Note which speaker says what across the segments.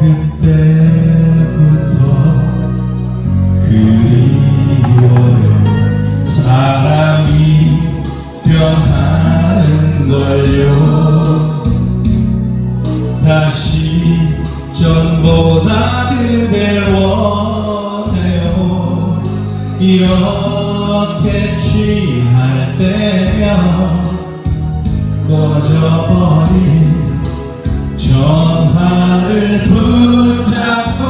Speaker 1: 그때부터 그리워요. 사람이 변하는 걸요. 다시 전보다 그댈 원해요. 이렇게 취할 때면 꺼져버린 전화를 붙잡고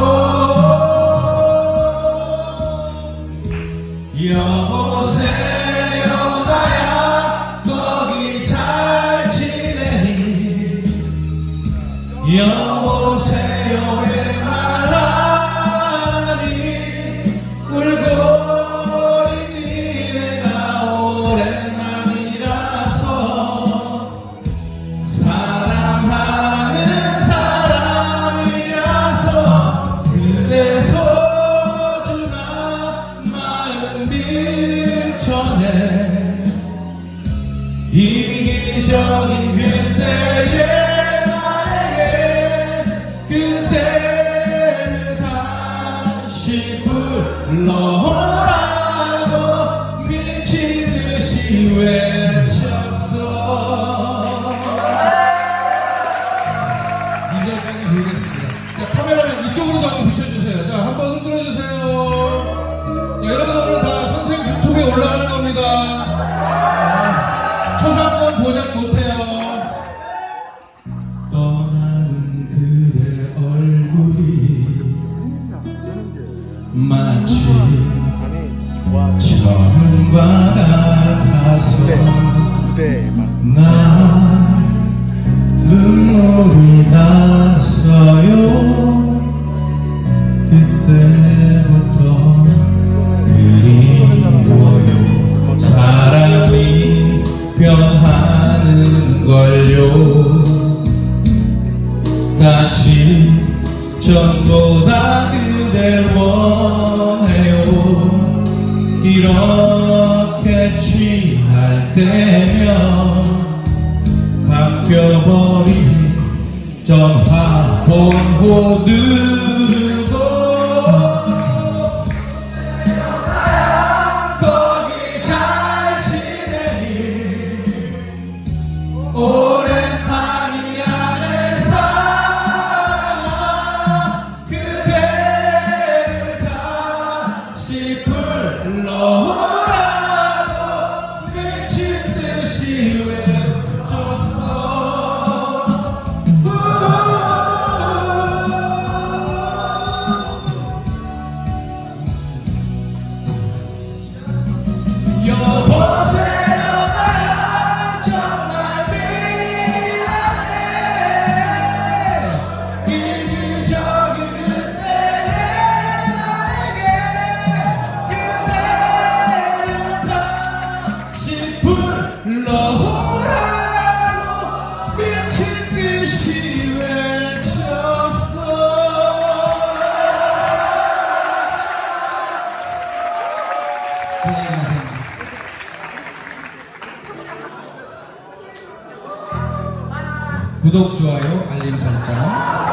Speaker 1: 여보세요 나야 거기 잘 지내니? 여보 이기적인 그때의 나에게 그대를 다시 불러오라고 미친 듯이 외쳤어
Speaker 2: 2절까지 드리겠습니다. 자, 카메라맨 이쪽으로도 한번 비춰주세요. 자, 한번 흔들어주세요. 자, 여러분 오늘 다 선생님 유튜브에 올라가는 겁니다. 보장 못해요.
Speaker 1: 떠나는 그대 얼굴이 마치 처음과 같아서 나 눈물이 났 전보다 그댈 원해요. 이렇게 취할 때면 바뀌어버린 전화 번호 누
Speaker 2: 구독, 좋아요, 알림 설정.